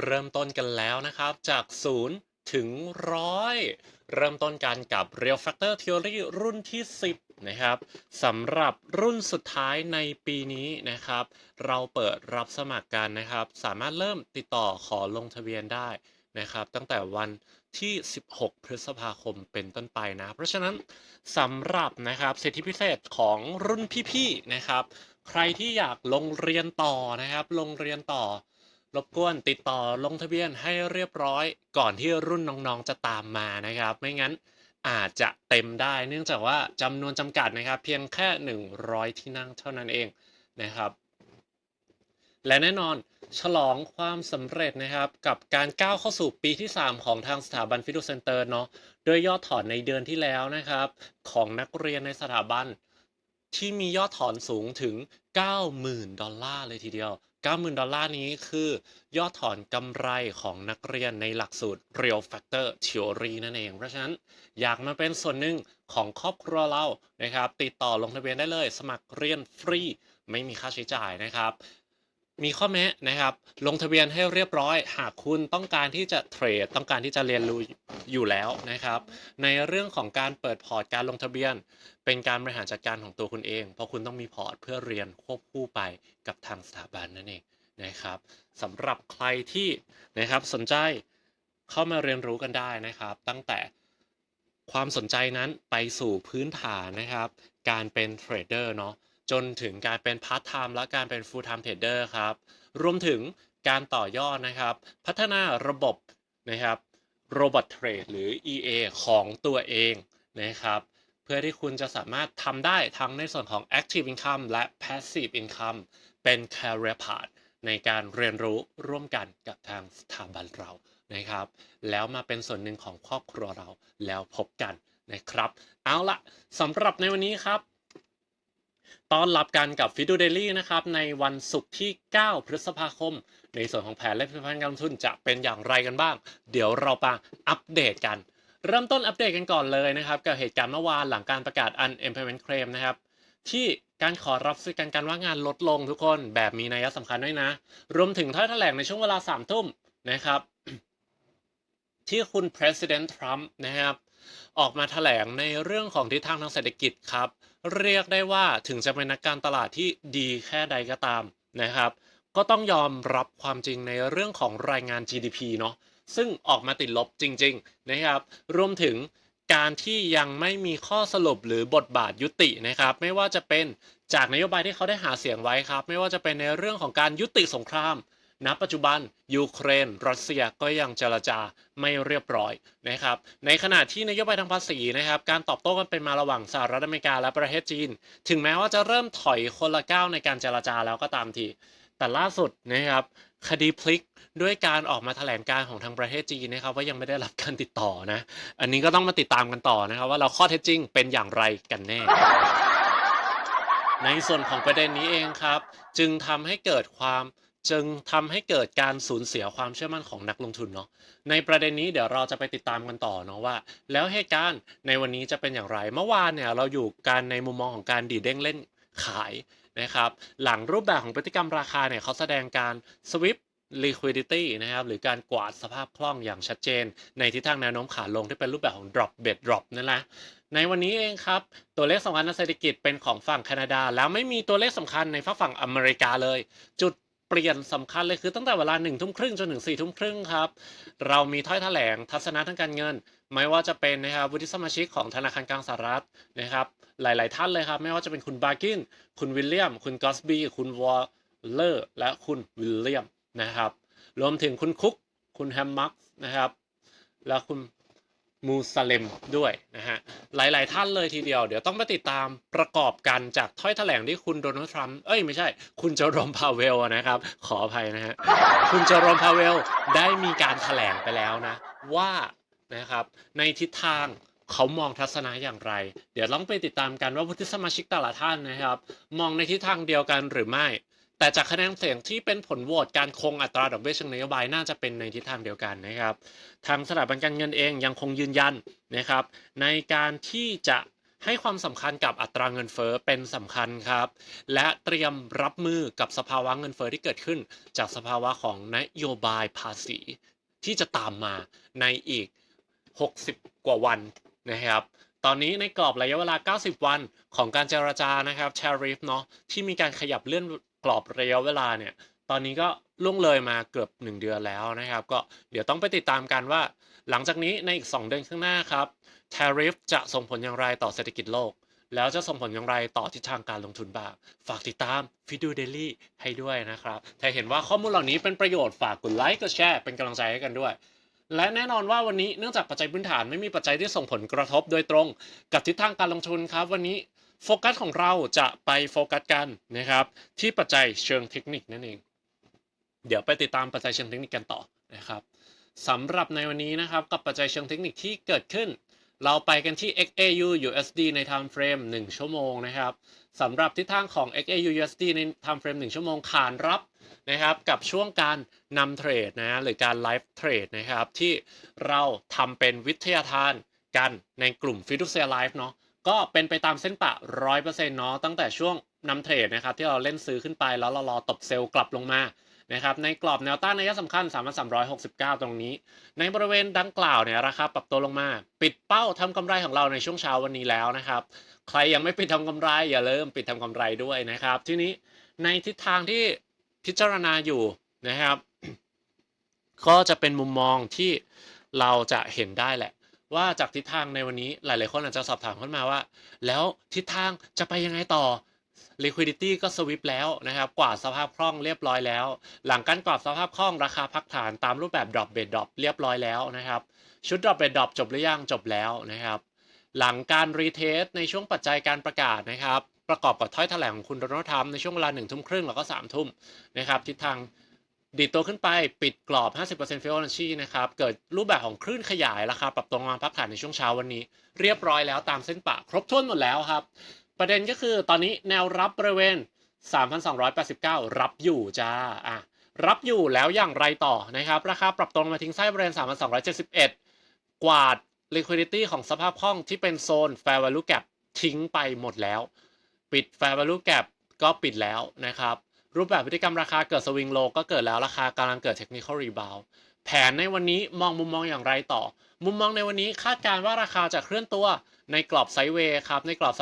เริ่มต้นกันแล้วนะครับ จาก 0 ถึง 100 เริ่มต้นกันกับ Real Factor Theory รุ่นที่ 10 นะครับสำหรับรุ่นสุดท้ายในปีนี้นะครับ เราเปิดรับสมัครกันนะครับ สามารถเริ่มติดต่อขอลงทะเบียนได้นะครับ ตั้งแต่วันที่ 16 พฤษภาคมเป็นต้นไปนะ เพราะฉะนั้นสำหรับนะครับสิทธิพิเศษของรุ่นพี่ๆนะครับ ใครที่อยากลงเรียนต่อนะครับ ลงเรียนต่อ รบกวนติดต่อลงทะเบียนให้เรียบร้อย ก่อนที่รุ่นน้องๆจะตามมานะครับ ไม่งั้นอาจจะเต็มได้ เนื่องจากว่าจำนวนจำกัดนะครับ เพียงแค่ 100 ที่นั่งเท่านั้นเองนะครับ และแน่นอนฉลองความสำเร็จนะครับ กับการก้าวเข้าสู่ปีที่ 3 ของทางสถาบันฟิดูเซนเตอร์เนาะโดยยอดถอนในเดือนที่แล้วนะครับ ของนักเรียนในสถาบันที่มียอดถอนสูงถึง 90,000 ดอลลาร์เลยทีเดียว 90,000 ดอลลาร์นี้คือยอดถอนกำไรของนักเรียนในหลักสูตร Real Factor Theory นั่นเอง เพราะฉะนั้นอยากมาเป็นส่วนหนึ่งของครอบครัวเรานะครับ ติดต่อลงทะเบียนได้เลย สมัครเรียนฟรี ไม่มีค่าใช้จ่ายนะครับ มีข้อแม้นะครับ ลงทะเบียนให้เรียบร้อย หากคุณต้องการที่จะเทรด ต้องการที่จะเรียนรู้อยู่แล้วนะครับ ในเรื่องของการเปิดพอร์ตการลงทะเบียน เป็นการบริหารจัดการของตัวคุณเอง เพราะคุณต้องมีพอร์ตเพื่อเรียนควบคู่ไปกับทางสถาบันนั่นเองนะครับสำหรับใครที่นะครับสนใจเข้ามาเรียนรู้กันได้นะครับ ตั้งแต่ความสนใจนั้นไปสู่พื้นฐานนะครับ การเป็นเทรดเดอร์เนาะ จนถึงการเป็นพาร์ทไทม์และการเป็นฟูลไทม์เทรดเดอร์ครับ รวมถึงการต่อยอดนะครับ พัฒนาระบบนะครับโรบอทเทรดหรือ EA ของตัวเองนะครับเพื่อที่คุณจะสามารถทำได้ทั้งในส่วนของ Active Income และ Passive Income เป็น Career Path ในการเรียนรู้ร่วมกันกับทางสถาบันเรานะครับ แล้วมาเป็นส่วนหนึ่งของครอบครัวเราแล้วพบกันนะครับ เอาละสำหรับในวันนี้ครับ ตอนรับกันกับฟิดูเดลี่นะครับในวันศุกร์ที่ 9 พฤษภาคม ในส่วนของแผนและผลิตภัณฑ์การลงทุนจะเป็นอย่างไรกันบ้าง เดี๋ยวเรามาอัปเดตกัน เริ่มต้นอัปเดตกันก่อนเลยนะครับกับเหตุการณ์เมื่อวานหลังการประกาศ unemployment claim นะครับที่การขอรับสิทธิการการว่างงานลดลงทุกคนแบบมีนัยสำคัญด้วยนะ รวมถึงถ้อยแถลงในช่วงเวลา3ามทุ่มนะครับที่คุณ president Trump นะครับออกมาแถลงในเรื่องของทิศทางทางเศรษฐกิจครับ เรียกได้ว่าถึงจะเป็นนักการตลาดที่ดีแค่ใดก็ตามนะครับ ก็ต้องยอมรับความจริงในเรื่องของรายงาน GDP เนาะซึ่งออกมาติดลบจริง ๆนะครับ รวมถึงการที่ยังไม่มีข้อสรุปหรือบทบาทยุตินะครับ ไม่ว่าจะเป็นจากนโยบายที่เขาได้หาเสียงไว้ครับ ไม่ว่าจะเป็นในเรื่องของการยุติสงคราม ณปัจจุบันยูเครน รัสเซียก็ยังเจรจาไม่เรียบร้อยนะครับ ในขณะที่นโยบายทางภาษีนะครับ การตอบโต้กันเป็นมาระหว่างสหรัฐอเมริกาและประเทศจีน ถึงแม้ว่าจะเริ่มถอยคนละก้าวในการเจรจาแล้วก็ตามที แต่ล่าสุดนะครับคดีพลิกด้วยการออกมาแถลงการของทางประเทศจีนนะครับว่ายังไม่ได้รับการติดต่อนะ อันนี้ก็ต้องมาติดตามกันต่อนะครับ ว่าเราข้อเท็จจริงเป็นอย่างไรกันแน่ในส่วนของประเด็นนี้เองครับ จึงทำให้เกิดความ จึงทำให้เกิดการสูญเสียความเชื่อมั่นของนักลงทุนเนาะในประเด็นนี้เดี๋ยวเราจะไปติดตามกันต่อเนาะว่า แล้วเหตุการณ์ในวันนี้จะเป็นอย่างไรเมื่อวานเนี่ยเราอยู่กันในมุมมองของการดีดเด้งเล่นขายนะครับหลังรูปแบบของพฤติกรรมราคาเนี่ยเขาแสดงการ sweep liquidity นะครับหรือการกวาดสภาพคล่องอย่างชัดเจน ในทิศทางแนวโน้มขาลงที่เป็นรูปแบบของ drop bed drop นั่นแหละในวันนี้เองครับ ตัวเลขสำคัญทางเศรษฐกิจเป็นของฝั่งแคนาดา แล้วไม่มีตัวเลขสำคัญในฝั่งอเมริกาเลย จุด เปลี่ยนสำคัญเลยคือตั้งแต่เวลาหนึ่งทุ่มครึ่งจนถึงสี่ทุ่มครึ่งครับ เรามีถ้อยแถลงทัศนะทางการเงิน ไม่ว่าจะเป็นนะครับวุฒิสมาชิกของธนาคารกลางสหรัฐนะครับ หลาย ๆ ท่านเลยครับ ไม่ว่าจะเป็นคุณบาร์กิน คุณวิลเลียม คุณกอสบีคุณวอลเลอร์ และคุณวิลเลียมนะครับ รวมถึงคุณคุก คุณแฮมมักนะครับ และคุณมูซาเลมด้วยนะฮะ หลาย ๆ ท่านเลยทีเดียว เดี๋ยวต้องมาติดตามประกอบกันจากถ้อยแถลงที่คุณโดนัลด์ทรัมป์เอ้ยไม่ใช่ คุณเจอรมพาเวลนะครับ ขออภัยนะฮะคุณเจอรมพาเวลได้มีการแถลงไปแล้วนะ ว่านะครับในทิศทางเขามองทัศนะอย่างไร เดี๋ยวต้องไปติดตามกันว่าวุฒิสมาชิกแต่ละท่านนะครับ มองในทิศทางเดียวกันหรือไม่ แต่จากคะแนนเสียงที่เป็นผลโหวตการคงอัตราดอกเบี้ยเชิงนโยบายน่าจะเป็นในทิศทางเดียวกันนะครับ ทางสถาบันการเงินเองยังคงยืนยันนะครับ ในการที่จะให้ความสำคัญกับอัตราเงินเฟ้อเป็นสำคัญครับ และเตรียมรับมือกับสภาวะเงินเฟ้อที่เกิดขึ้น จากสภาวะของนโยบายภาษี ที่จะตามมาในอีก 60 กว่าวันนะครับตอนนี้ในกรอบระยะเวลา 90 วันของการเจรจานะครับ tariff เนาะที่มีการขยับเลื่อน กรอบระยะเวลาเนี่ย ตอนนี้ก็ล่วงเลยมาเกือบ 1 เดือนแล้วนะครับ ก็เดี๋ยวต้องไปติดตามกันว่า หลังจากนี้ในอีก 2 เดือนข้างหน้าครับ tariff จะส่งผลอย่างไรต่อเศรษฐกิจโลก แล้วจะส่งผลอย่างไรต่อทิศทางการลงทุนบ้าง ฝากติดตามฟิดูเดลี่ให้ด้วยนะครับ ถ้าเห็นว่าข้อมูลเหล่านี้เป็นประโยชน์ฝากกดไลค์กดแชร์เป็นกำลังใจให้กันด้วยและแน่นอนว่าวันนี้เนื่องจากปัจจัยพื้นฐานไม่มีปัจจัยที่ส่งผลกระทบโดยตรง กับทิศทางการลงทุนครับ วันนี้ โฟกัสของเราจะไปโฟกัสกันนะครับ ที่ปัจจัยเชิงเทคนิคนั่นเอง เดี๋ยวไปติดตามปัจจัยเชิงเทคนิคกันต่อนะครับสำหรับในวันนี้นะครับกับปัจจัยเชิงเทคนิคที่เกิดขึ้น เราไปกันที่ XAU USD ใน time frame 1 ชั่วโมงนะครับสำหรับทิศทางของ XAU USD ใน time frame 1 ชั่วโมงขานรับนะครับกับช่วงการนำเทรดนะหรือการไลฟ์เทรดนะครับที่เราทำเป็นวิทยาทานกันในกลุ่ม f i d u c i a r Life เนาะ ก็เป็นไปตามเส้นปะ100%เปอร์เซ็นต์เนาะตั้งแต่ช่วงนำเทรดนะครับที่เราเล่นซื้อขึ้นไปแล้วเรารอตบเซลล์กลับลงมานะครับในกรอบแนวต้านนัยสำคัญ 3,369 ตรงนี้ ในบริเวณดังกล่าวเนี่ยราคาปรับตัวลงมา ปิดเป้าทำกำไรของเราในช่วงเช้าวันนี้แล้วนะครับ ใครยังไม่ปิดทำกำไรอย่าลืมปิดทำกำไรด้วยนะครับ ทีนี้ในทิศทางที่พิจารณาอยู่นะครับ ก็จะเป็นมุมมองที่เราจะเห็นได้แหละ ว่าจากทิศทางในวันนี้หลาย ๆ คนอาจจะสอบถามเข้ามาว่า แล้วทิศทางจะไปยังไงต่อ liquidity ก็สวิปแล้วนะครับกวาดสภาพคล่องเรียบร้อยแล้ว หลังการกวาดสภาพคล่องราคาพักฐานตามรูปแบบ drop bed drop เรียบร้อยแล้วนะครับ ชุด drop bed drop จบหรือยังจบแล้วนะครับ หลังการรีเทสในช่วงปัจจัยการประกาศนะครับ ประกอบกับถ้อยแถลงของคุณโดนัลด์ทรัมป์ในช่วงเวลาหนึ่งทุ่มครึ่งแล้วก็สามทุ่มนะครับทิศทาง ดีดตัวขึ้นไปปิดกรอบ 50%ฟิโอนัชชีนะครับ เกิดรูปแบบของคลื่นขยายราคาปรับตัวมาพักฐานในช่วงเช้าวันนี้ เรียบร้อยแล้วตามเส้นปะครบถ้วนหมดแล้วครับ ประเด็นก็คือตอนนี้แนวรับบริเวณ 3,289 รับอยู่จ้าอะรับอยู่แล้วอย่างไรต่อนะครับ ราคาปรับตัวลงมาทิ้งไส้บริเวณ 3,271 กวาด liquidity ของสภาพคล่องที่เป็นโซน fair value gap ทิ้งไปหมดแล้ว ปิด fair value gap ก็ปิดแล้วนะครับ รูปแบบพฤติกรรมราคาเกิดสวิงโลก็เกิดแล้วราคากำลังเกิด technical rebound แผนในวันนี้มองมุมมองอย่างไรต่อ มุมมองในวันนี้คาดการณ์ว่าราคาจะเคลื่อนตัวในกรอบไซด์เวย์ครับในกรอบ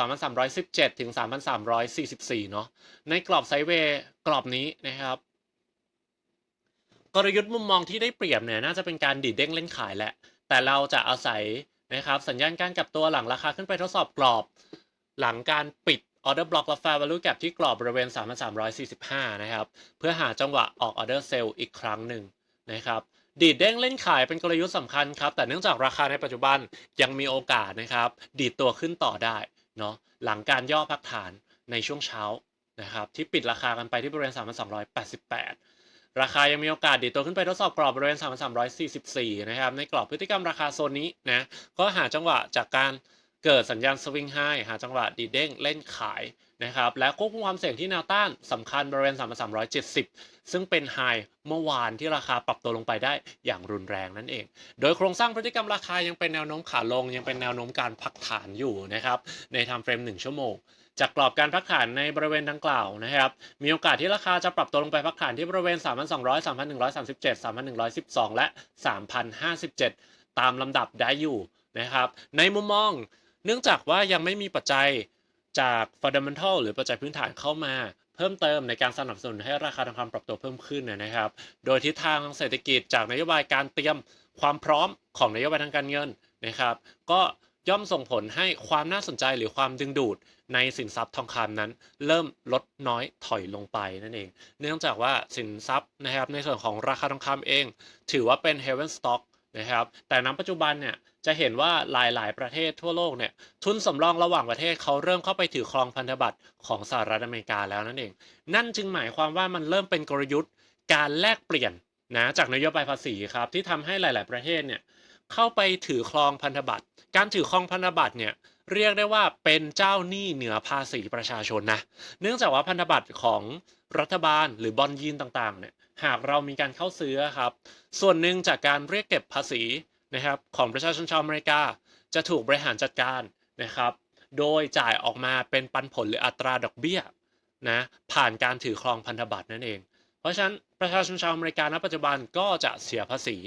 3,317 ถึง 3,344 เนาะในกรอบไซด์เวย์กรอบนี้นะครับกลยุทธ์มุมมองที่ได้เปรียบเนี่ยน่าจะเป็นการดีดเด้งเล่นขายแหละ แต่เราจะอาศัยนะครับสัญญาณการกลับตัวหลังราคาขึ้นไปทดสอบกรอบ หลังการปิด ออเดอร์บล็อกและ fair value gap ที่กรอบบริเวณ 3,345 นะครับ เพื่อหาจังหวะออกออเดอร์เซลล์อีกครั้งหนึ่งนะครับดีดเด้งเล่นขายเป็นกลยุทธ์สำคัญครับ แต่เนื่องจากราคาในปัจจุบันยังมีโอกาสนะครับ ดีดตัวขึ้นต่อได้เนาะหลังการย่อพักฐานในช่วงเช้านะครับที่ปิดราคากันไปที่บริเวณ 3,288 ราคายังมีโอกาสดีดตัวขึ้นไปทดสอบกรอบบริเวณ 3,344 นะครับในกรอบพฤติกรรมราคาโซนนี้นะก็หาจังหวะจากการ เกิดสัญญาณสวิงไฮหาจังหวะดีเด้งเล่นขายนะครับและควบคุมความเสี่ยงที่แนวต้านสำคัญบริเวณ 3,370 ซึ่งเป็นไฮเมื่อวานที่ราคาปรับตัวลงไปได้อย่างรุนแรงนั่นเอง โดยโครงสร้างพฤติกรรมราคายังเป็นแนวโน้มขาลง ยังเป็นแนวโน้มการพักฐานอยู่นะครับในทม์เฟรม 1 ชั่วโมงจากกรอบการพักฐานในบริเวณดังกล่าวนะครับ มีโอกาสที่ราคาจะปรับตัวลงไปพักฐานที่บริเวณ 3,200 3,137 3,112 และ 3,057 ตามลำดับได้อยู่นะครับ ในมุมมอง เนื่องจากว่ายังไม่มีปัจจัยจาก fundamental หรือปัจจัยพื้นฐานเข้ามา เพิ่มเติมในการสนับสนุนให้ราคาทองคำปรับตัวเพิ่มขึ้นนะครับ โดยทิศทางเศรษฐกิจจากนโยบายการเตรียมความพร้อมของนโยบายทางการเงินนะครับ ก็ย่อมส่งผลให้ความน่าสนใจหรือความดึงดูดในสินทรัพย์ทองคำนั้น เริ่มลดน้อยถอยลงไปนั่นเอง เนื่องจากว่าสินทรัพย์นะครับในส่วนของราคาทองคำเอง ถือว่าเป็น heaven stock นะครับ แต่ณปัจจุบันเนี่ยจะเห็นว่าหลายๆ ประเทศทั่วโลกเนี่ยทุนสำรองระหว่างประเทศเขาเริ่มเข้าไปถือครองพันธบัตรของสหรัฐอเมริกาแล้วนั่นเอง นั่นจึงหมายความว่ามันเริ่มเป็นกลยุทธ์การแลกเปลี่ยนนะจากนโยบายภาษีครับที่ทำให้หลาย ๆ ประเทศเนี่ยเข้าไปถือครองพันธบัตร การถือครองพันธบัตรเนี่ย เรียกได้ว่าเป็นเจ้าหนี้เหนือภาษีประชาชนนะ เนื่องจากว่าพันธบัตรของรัฐบาลหรือบอลยีนต่างๆเนี่ยหากเรามีการเข้าซื้อครับ ส่วนหนึ่งจากการเรียกเก็บภาษีนะครับของประชาชนชาวอเมริกา จะถูกบริหารจัดการนะครับ โดยจ่ายออกมาเป็นปันผลหรืออัตราดอกเบี้ยนะผ่านการถือครองพันธบัตรนั่นเอง เพราะฉะนั้นประชาชนชาวอเมริกันณปัจจุบันก็จะเสียภาษี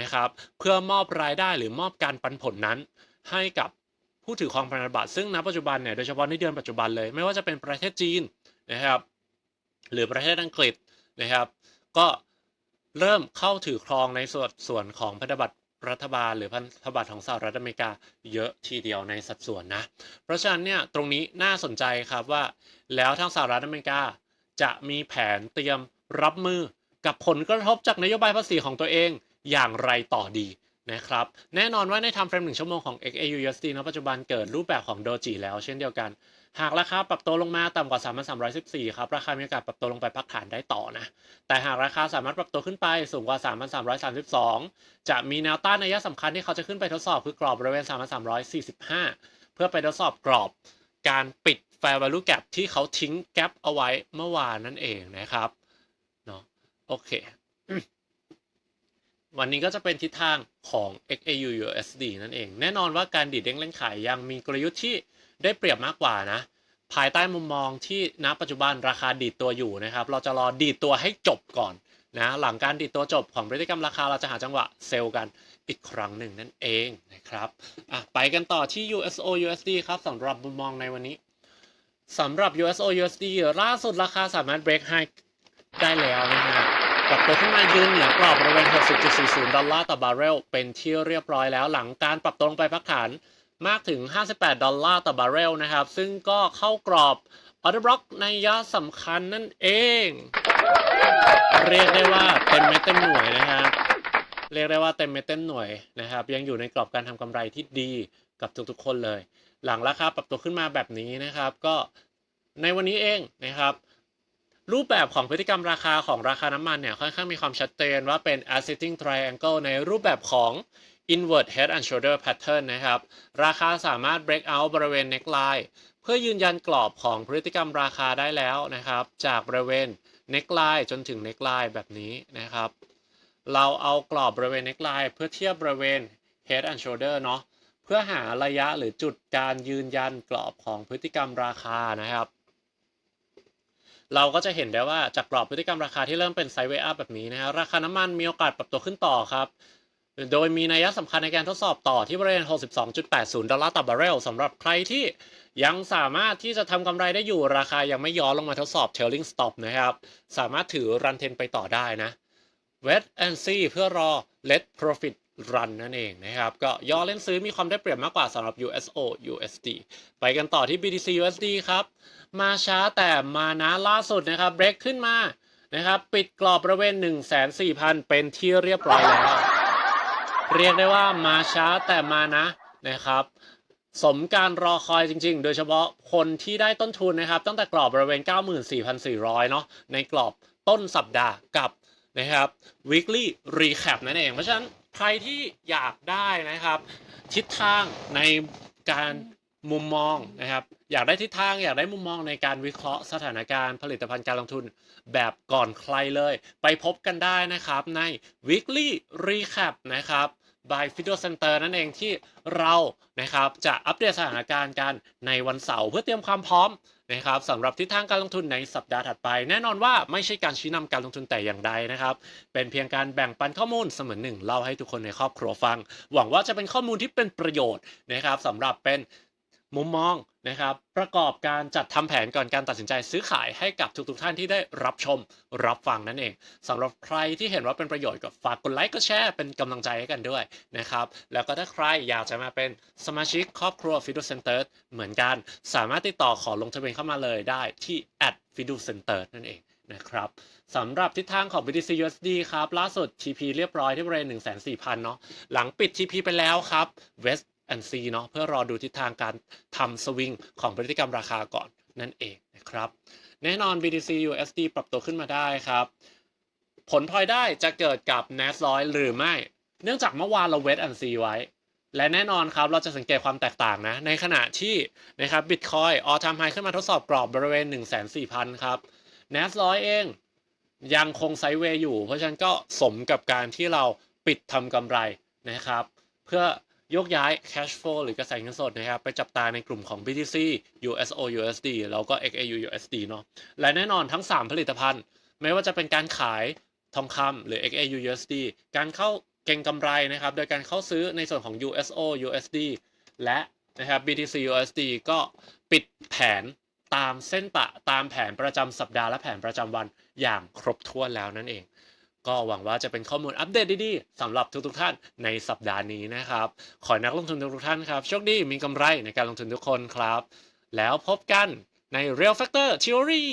นะครับ เพื่อมอบรายได้หรือมอบการปันผลนั้น ให้กับ ผู้ถือครองพันธบัตรซึ่งณปัจจุบันเนี่ยโดยเฉพาะในเดือนปัจจุบันเลยไม่ว่าจะเป็นประเทศจีนนะครับหรือประเทศอังกฤษนะครับ ก็เริ่มเข้าถือครองในส่วนส่วนของพันธบัตรรัฐบาลหรือพันธบัตรของสหรัฐอเมริกาเยอะทีเดียวในสัดส่วนนะ เพราะฉะนั้นเนี่ยตรงนี้น่าสนใจครับว่า แล้วทางสหรัฐอเมริกาจะมีแผนเตรียมรับมือกับผลกระทบจากนโยบายภาษีของตัวเองอย่างไรต่อดี นะครับแน่นอนว่าในทำเฟรมหนึ่งชั่วโมงของ XAUUSD ณปัจจุบันเกิดรูปแบบของโดจิแล้วเช่นเดียวกัน หากราคาปรับตัวลงมาต่ำกว่า 3,314 ครับ ราคามีโอกาสปรับตัวลงไปพักฐานได้ต่อนะ แต่หากราคาสามารถปรับตัวขึ้นไปสูงกว่า 3,332 จะมีแนวต้านในยะสำคัญที่เขาจะขึ้นไปทดสอบคือกรอบบริเวณ 3,345 เพื่อไปทดสอบกรอบการปิด Fair Value Gap ที่เขาทิ้งแก p เอาไว้เมื่อวานนั่นเองนะครับเนาะโอเค วันนี้ก็จะเป็นทิศทางของ XAU USD นั่นเอง แน่นอนว่าการดีดเด้งเล่นขายยังมีกลยุทธ์ที่ได้เปรียบมากกว่านะ ภายใต้มุมมองที่ณปัจจุบันราคาดีดตัวอยู่นะครับ เราจะรอดีดตัวให้จบก่อนนะ หลังการดีดตัวจบของพฤติกรรมราคาเราจะหาจังหวะเซลล์กันอีกครั้งหนึ่งนั่นเองนะครับอะไปกันต่อที่ USO USD ครับสำหรับมุมมองในวันนี้สำหรับ USO USD ล่าสุดราคาสามารถ break high ได้แล้วนะฮะ ปรับตัวขึ้นมายืนเหนือกรอบบริเวณ 60.40 ดอลลาร์ต่อบาร์เรลเป็นที่เรียบร้อยแล้วหลังการปรับตัวลงไปพักฐานมากถึง 58 ดอลลาร์ต่อบาร์เรลนะครับ ซึ่งก็เข้ากรอบออเดอร์บล็อกในยะสำคัญนั่นเอง เรียกได้ว่าเต็มเม็ดเต็มหน่วยนะครับ เรียกได้ว่าเต็มเม็ดเต็มหน่วยนะครับ ยังอยู่ในกรอบการทำกำไรที่ดีกับทุกๆคนเลย หลังราคาปรับตัวขึ้นมาแบบนี้นะครับ ก็ในวันนี้เองนะครับ รูปแบบของพฤติกรรมราคาของราคาน้ำมันเนี่ยค่อนข้างมีความชัดเจนว่าเป็น ascending triangle ในรูปแบบของ invert head and shoulder pattern นะครับ ราคาสามารถ break out บริเวณ neckline เพื่อยืนยันกรอบของพฤติกรรมราคาได้แล้วนะครับ จากบริเวณ neckline จนถึง neckline แบบนี้นะครับ เราเอากรอบบริเวณ neckline เพื่อเทียบบริเวณ head and shoulder เนาะเพื่อหาระยะหรือจุดการยืนยันกรอบของพฤติกรรมราคานะครับ เราก็จะเห็นได้ว่าจากกรอบพฤติกรรมราคาที่เริ่มเป็นไซด์เวย์อัพแบบนี้นะฮะราคาน้ำมันมีโอกาสปรับตัวขึ้นต่อครับโดยมีนัยสำคัญในการทดสอบต่อที่บริเวณ 62.80 ดอลลาร์ต่อบาร์เรลสำหรับใครที่ยังสามารถที่จะทำกำไรได้อยู่ราคายังไม่ย้อนลงมาทดสอบ trailing stop นะครับ สามารถถือรันเทนไปต่อได้นะ wait and see เพื่อรอ let profit run นั่นเองนะครับ ก็ย่อเล่นซื้อมีความได้เปรียบมากกว่าสำหรับ USO USD ไปกันต่อที่ BTC USD ครับ มาช้าแต่มานะล่าสุดนะครับเบรกขึ้นมานะครับปิดกรอบบริเวณ 1 4 0 0 0 0 เป็นที่เรียบร้อยแล้ว เรียกได้ว่ามาช้าแต่มานะนะครับ สมการรอคอยจริงๆ โดยเฉพาะคนที่ได้ต้นทุนนะครับ ตั้งแต่กรอบบริเวณ 94,400 เนาะในกรอบต้นสัปดาห์กับนะครับ weekly recap นั่นเอง เพราะฉะนั้น ใครที่อยากได้นะครับ ทิศทางในการมุมมองนะครับ อยากได้ทิศทางอยากได้มุมมองในการวิเคราะห์สถานการณ์ผลิตภัณฑ์การลงทุนแบบก่อนใครเลย ไปพบกันได้นะครับใน weekly recap นะครับ by Fido Center นั่นเองที่เรานะครับจะอัปเดตสถานการณ์กันในวันเสาร์เพื่อเตรียมความพร้อม นะครับสำหรับทิศทางการลงทุนในสัปดาห์ถัดไป แน่นอนว่าไม่ใช่การชี้นำการลงทุนแต่อย่างใดนะครับ เป็นเพียงการแบ่งปันข้อมูลเสมือนหนึ่งเล่าให้ทุกคนในครอบครัวฟัง หวังว่าจะเป็นข้อมูลที่เป็นประโยชน์นะครับสำหรับเป็น มุมมองนะครับ ประกอบการจัดทำแผนก่อนการตัดสินใจซื้อขายให้กับทุกๆ ท่านที่ได้รับชมรับฟังนั่นเองสำหรับใครที่เห็นว่าเป็นประโยชน์ก็ฝากกดไลค์กดแชร์เป็นกำลังใจให้กันด้วยนะครับ แล้วก็ถ้าใครอยากจะมาเป็นสมาชิกครอบครัว Fido Center เหมือนกัน สามารถติดต่อขอลงทะเบียนเข้ามาเลยได้ที่ @fido center นั่นเองนะครับสำหรับทิศทางของ BTC USD ครับ ล่าสุด TP เรียบร้อยที่บริเวณ1 4 0 0 0 เนาะหลังปิด TP ไปแล้วครับ West and C เนาะเพื่อรอดูทิศทางการทำสวิงของพฤติกรรมราคาก่อนนั่นเองนะครับแน่นอน BTC USD ปรับตัวขึ้นมาได้ครับ ผลพลอยได้จะเกิดกับ n a s ร้อยหรือไม่ เนื่องจากเมื่อวานเรา West and C ไว้ และแน่นอนครับเราจะสังเกตความแตกต่างนะ ในขณะที่นะครับ Bitcoin all time high ขึ้นมาทดสอบกรอบบริเวณ 1 4 0 0 0 0 ครับ n a s ร้อยเองยังคงไซเวย์อยู่ เพราะฉะนั้นก็สมกับการที่เราปิดทำกำไรนะครับ เพื่อ ยกย้าย cash flow หรือกระแสเงินสดนะครับ ไปจับตาในกลุ่มของ BTC USO USD แล้วก็ XAU USD เนาะและแน่นอนทั้ง 3 ผลิตภัณฑ์ ไม่ว่าจะเป็นการขายทองคำหรือ XAU USD การเข้าเก็งกำไรนะครับ โดยการเข้าซื้อในส่วนของ USO USD และนะครับ BTC USD ก็ปิดแผนตามเส้นตะตามแผนประจำสัปดาห์และแผนประจำวันอย่างครบถ้วนแล้วนั่นเอง ก็หวังว่าจะเป็นข้อมูลอัปเดตดีๆสำหรับทุกๆท่านในสัปดาห์นี้นะครับ ขอให้นักลงทุนทุกๆท่านครับโชคดีมีกำไรในการลงทุนทุกคนครับ แล้วพบกันใน Real Factor Theory